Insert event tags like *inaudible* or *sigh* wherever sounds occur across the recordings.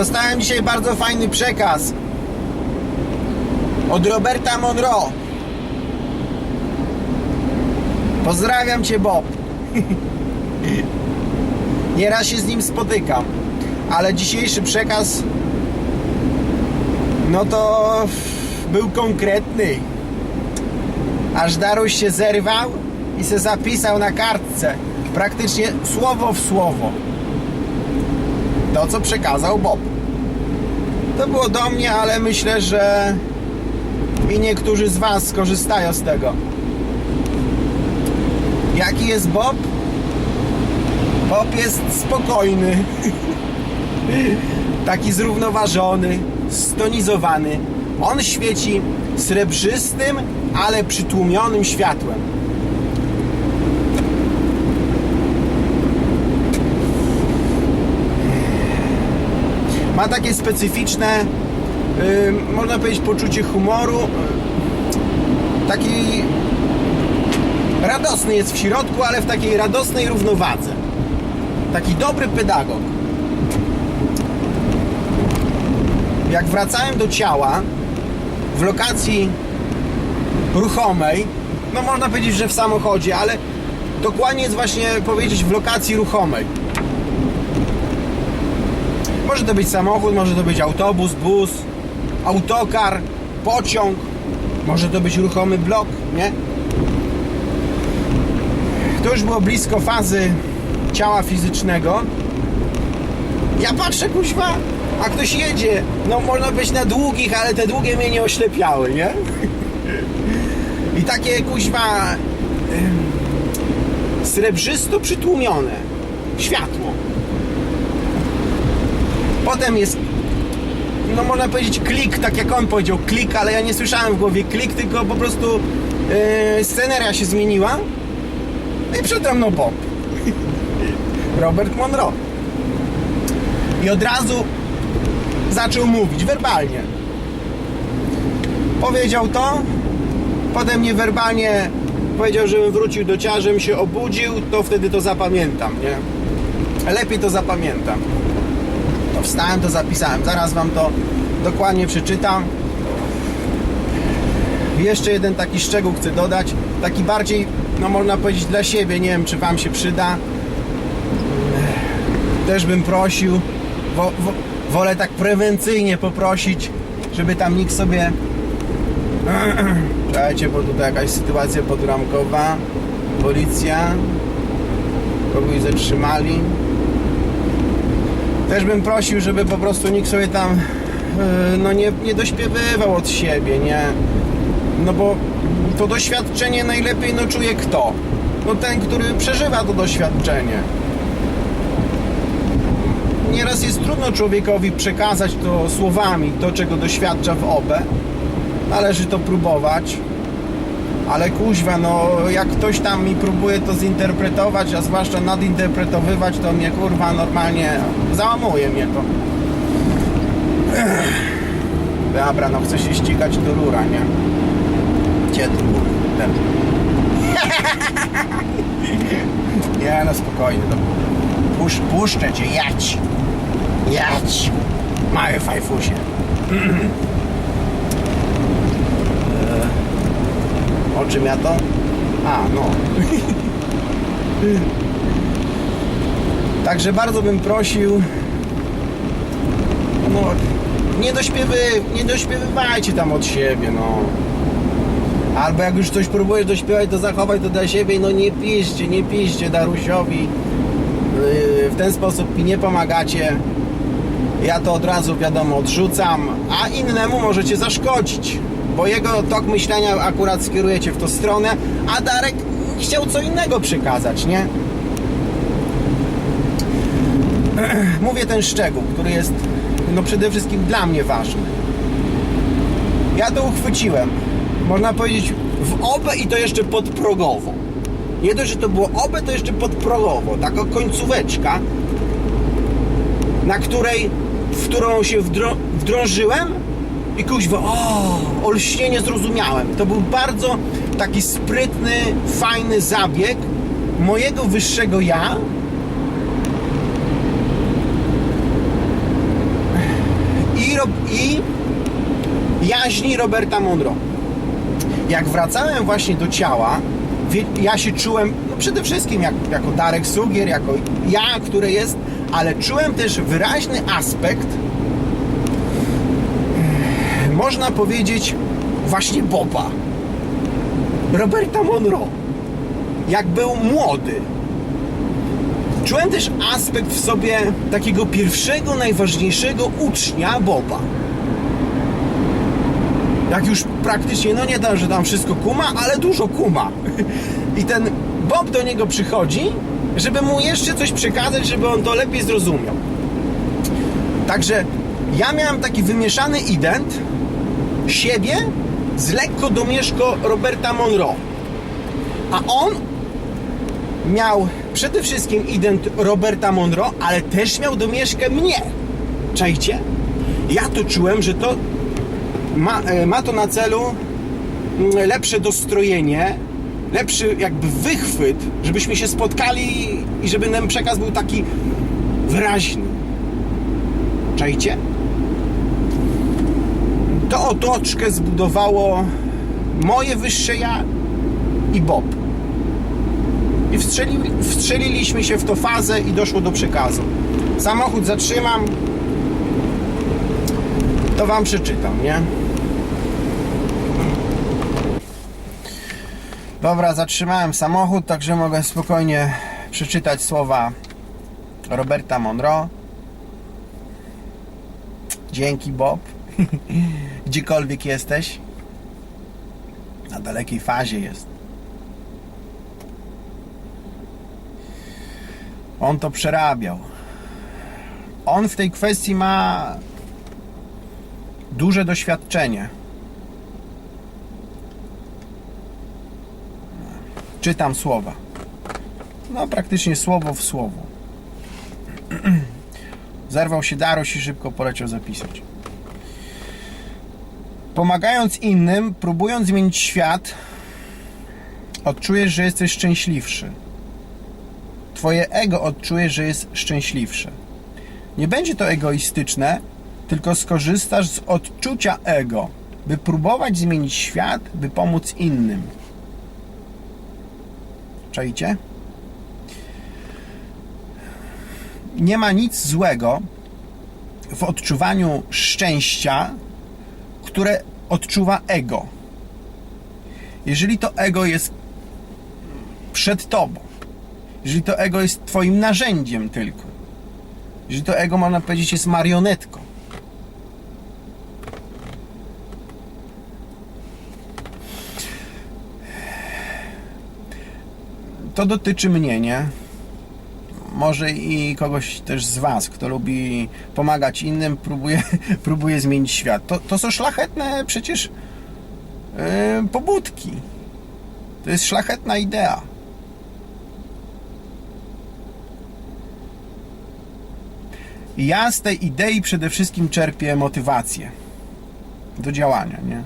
Dostałem dzisiaj bardzo fajny przekaz od Roberta Monroe. Pozdrawiam Cię, Bob. *laughs* Nieraz się z nim spotykam, ale dzisiejszy przekaz no to był konkretny. Aż Daruś się zerwał i se zapisał na kartce. Praktycznie słowo w słowo. To, co przekazał Bob. To było do mnie, ale myślę, że i niektórzy z Was skorzystają z tego. Jaki jest Bob? Bob jest spokojny. *laughs* Taki zrównoważony, stonizowany. On świeci srebrzystym, ale przytłumionym światłem. Ma takie specyficzne, yy, można powiedzieć, poczucie humoru. Taki radosny jest w środku, ale w takiej radosnej równowadze. Taki dobry pedagog. Jak wracałem do ciała w lokacji ruchomej, no można powiedzieć, że w samochodzie, ale dokładnie jest właśnie powiedzieć w lokacji ruchomej. Może to być samochód, może to być autobus, bus, autokar, pociąg, może to być ruchomy blok, nie? To już było blisko fazy ciała fizycznego. Ja patrzę, kuźwa, a ktoś jedzie. No można być na długich, ale te długie mnie nie oślepiały, nie? *laughs* I takie kuźwa srebrzysto przytłumione światło. Potem jest no można powiedzieć klik, tak jak on powiedział klik, ale ja nie słyszałem w głowie klik, tylko po prostu yy, sceneria się zmieniła. I przede mną Bob. *laughs* Robert Monroe. I od razu zaczął mówić werbalnie. Powiedział to, potem niewerbalnie powiedział, żebym wrócił do ciała, żebym się obudził, to wtedy to zapamiętam, nie? Lepiej to zapamiętam. To wstałem, to zapisałem. Zaraz wam to dokładnie przeczytam. Jeszcze jeden taki szczegół chcę dodać. Taki bardziej, no można powiedzieć dla siebie. Nie wiem, czy wam się przyda. Też bym prosił. Wo, wo, wolę tak prewencyjnie poprosić, żeby tam nikt sobie. *clears throat* Czekajcie, bo tutaj jakaś sytuacja podramkowa. Policja. Kogoś zatrzymali. Też bym prosił, żeby po prostu nikt sobie tam yy, no nie, nie dośpiewywał od siebie, nie? No bo to doświadczenie najlepiej no czuje kto? No ten, który przeżywa to doświadczenie. Nieraz jest trudno człowiekowi przekazać to słowami, to czego doświadcza w obę. Należy to próbować. Ale kuźwa, no jak ktoś tam mi próbuje to zinterpretować, a zwłaszcza nadinterpretowywać, to mnie kurwa normalnie załamuje mnie to. *clears throat* Dobra, no chcę się ścigać do rura, nie? Gdzie ten? *laughs* Nie, no spokojnie, to pusz, puszczę cię, jadź. Jadź. Mały fajfusie. *clears throat* czym ja to? A, no. Także bardzo bym prosił. No, nie, dośpiewy, nie dośpiewywajcie tam od siebie, no. Albo jak już coś próbujesz dośpiewać, to zachowaj to dla siebie, no nie piszcie, nie piszcie Darusiowi. Yy, W ten sposób mi nie pomagacie. Ja to od razu wiadomo odrzucam, a innemu możecie zaszkodzić, bo jego tok myślenia akurat skierujecie w tą stronę, a Darek chciał co innego przekazać, nie? *clears throat* Mówię ten szczegół, który jest no przede wszystkim dla mnie ważny. Ja to uchwyciłem, można powiedzieć, w obę i to jeszcze podprogowo. Nie dość, że to było obę, to jeszcze podprogowo. Taka końcóweczka, na której, w którą się wdrą, wdrążyłem i kuźwa, o, olśnienie zrozumiałem. To był bardzo taki sprytny, fajny zabieg mojego wyższego ja, i jaźni Roberta Monroe. Jak wracałem właśnie do ciała, ja się czułem no przede wszystkim jak, jako Darek Sugier, jako ja, który jest, ale czułem też wyraźny aspekt, można powiedzieć, właśnie Boba. Roberta Monroe. Jak był młody. Czułem też aspekt w sobie takiego pierwszego, najważniejszego ucznia Boba. Jak już praktycznie, no nie da, że tam wszystko kuma, ale dużo kuma. I ten Bob do niego przychodzi, żeby mu jeszcze coś przekazać, żeby on to lepiej zrozumiał. Także ja miałem taki wymieszany ident siebie z lekko domieszko Roberta Monroe. A on miał przede wszystkim ident Roberta Monroe, ale też miał domieszkę mnie. Czajcie? Ja to czułem, że to ma, e, ma to na celu mm, lepsze dostrojenie, lepszy jakby wychwyt, żebyśmy się spotkali i żeby ten przekaz był taki wyraźny. Czajcie? To otoczkę zbudowało moje wyższe ja i Bob. I wstrzeli, wstrzeliliśmy się w to fazę i doszło do przekazu. Samochód zatrzymam, to wam przeczytam, nie? Dobra, zatrzymałem samochód, także mogę spokojnie przeczytać słowa Roberta Monroe. Dzięki Bob. *laughs* Gdziekolwiek jesteś. Na dalekiej fazie jest. On to przerabiał. On w tej kwestii ma duże doświadczenie. Czytam słowa. No, praktycznie słowo w słowo. *clears throat* Zerwał się Daroś i szybko poleciał zapisać. Pomagając innym, próbując zmienić świat, odczujesz, że jesteś szczęśliwszy. Twoje ego odczuje, że jest szczęśliwsze. Nie będzie to egoistyczne, tylko skorzystasz z odczucia ego, by próbować zmienić świat, by pomóc innym. Czajcie? Nie ma nic złego w odczuwaniu szczęścia, które odczuwa ego. Jeżeli to ego jest przed tobą, jeżeli to ego jest twoim narzędziem tylko, jeżeli to ego, można powiedzieć, jest marionetką, to dotyczy mnie, nie? Może i kogoś też z Was, kto lubi pomagać innym, próbuje, *laughs* próbuje zmienić świat. To, to są szlachetne przecież yy, pobudki. To jest szlachetna idea. Ja z tej idei przede wszystkim czerpię motywację do działania, nie?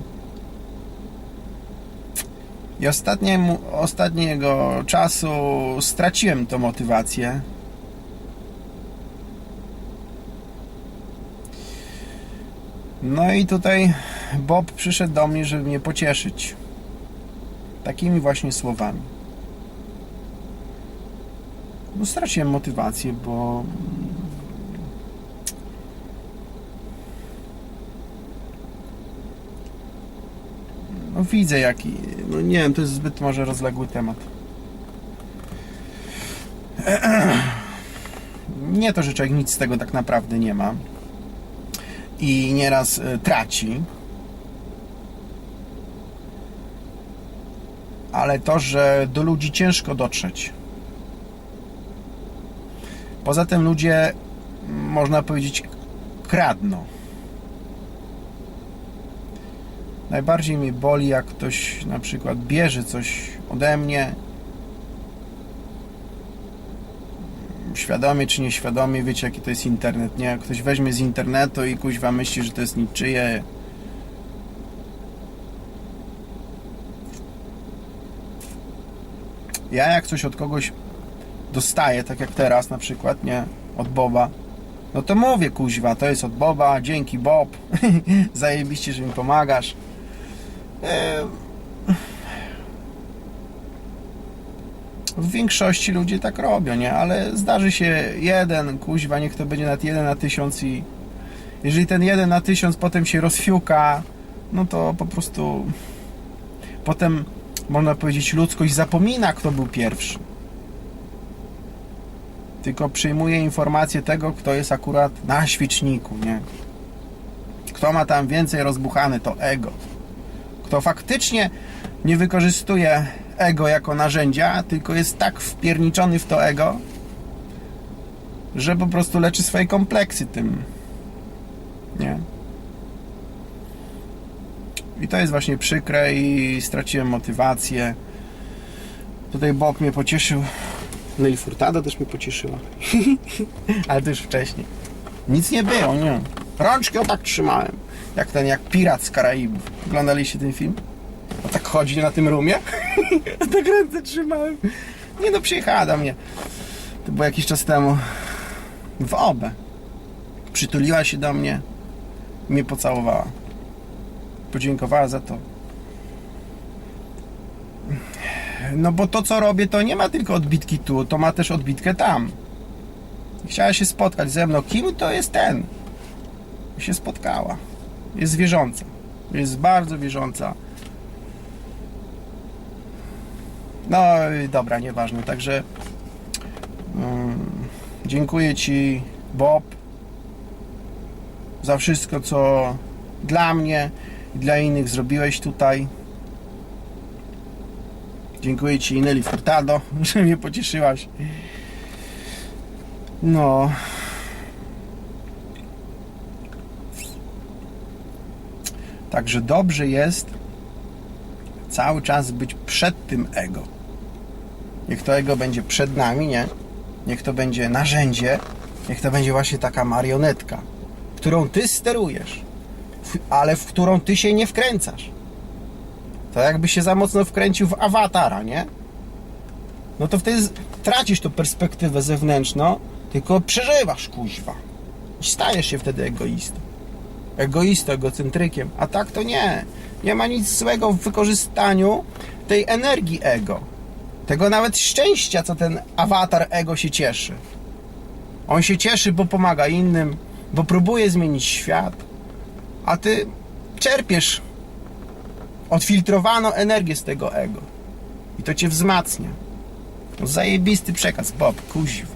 I ostatniemu, ostatniego czasu straciłem tą motywację. No i tutaj Bob przyszedł do mnie, żeby mnie pocieszyć. Takimi właśnie słowami. No straciłem motywację, bo No widzę jaki. No nie wiem, to jest zbyt może rozległy temat. *clears throat* Nie to, że człowiek nic z tego tak naprawdę nie ma i nieraz e, traci, ale to, że do ludzi ciężko dotrzeć. Poza tym ludzie, można powiedzieć, kradną. Najbardziej mnie boli, jak ktoś na przykład bierze coś ode mnie, świadomie czy nieświadomie, wiecie jaki to jest internet, nie? Ktoś weźmie z internetu i kuźwa myśli, że to jest niczyje. Ja jak coś od kogoś dostaję, tak jak teraz na przykład, nie? Od Boba, No to mówię, kuźwa, to jest od Boba, dzięki Bob. *laughs* Zajebiście, że mi pomagasz. E, W większości ludzi tak robią, nie? Ale zdarzy się jeden, kuźwa, niech to będzie nawet jeden na tysiąc i jeżeli ten jeden na tysiąc potem się rozfiuka, no to po prostu potem można powiedzieć ludzkość zapomina, kto był pierwszy. Tylko przyjmuje informację tego, kto jest akurat na świeczniku, nie? Kto ma tam więcej rozbuchane, to ego. Kto faktycznie nie wykorzystuje ego jako narzędzia, tylko jest tak wpierniczony w to ego, że po prostu leczy swoje kompleksy tym. Nie? I to jest właśnie przykre i straciłem motywację. Tutaj Bob mnie pocieszył. No i Furtada też mnie pocieszyła. *laughs* Ale to już wcześniej. Nic nie było, nie. Rączki o tak trzymałem. Jak ten, jak pirat z Karaibów. Oglądaliście ten film? O tak chodzi na tym rumie? *laughs* Tak ręce trzymałem. Nie no, przyjechała do mnie. To było jakiś czas temu. W obę. Przytuliła się do mnie. Mnie pocałowała. Podziękowała za to. No bo to co robię to nie ma tylko odbitki tu, to ma też odbitkę tam. Chciała się spotkać ze mną. Kim to jest ten? I się spotkała. Jest wierząca. Jest bardzo wierząca. No i dobra, nieważne. Także mm, dziękuję Ci, Bob, za wszystko, co dla mnie i dla innych zrobiłeś tutaj. Dziękuję Ci, Nelly Furtado, *laughs* że mnie pocieszyłaś. No. Także dobrze jest cały czas być przed tym ego. Niech to ego będzie przed nami, nie? Niech to będzie narzędzie, niech to będzie właśnie taka marionetka, którą ty sterujesz, ale w którą ty się nie wkręcasz. To jakby się za mocno wkręcił w awatara, nie? No to wtedy tracisz tą perspektywę zewnętrzną, tylko przeżywasz kuźwa. I stajesz się wtedy egoistą. Egoistą, egocentrykiem. A tak to nie. Nie ma nic złego w wykorzystaniu tej energii ego. Tego nawet szczęścia, co ten awatar ego się cieszy. On się cieszy, bo pomaga innym, bo próbuje zmienić świat, a ty czerpiesz odfiltrowaną energię z tego ego. I to cię wzmacnia. No, zajebisty przekaz, Bob, kuźwa.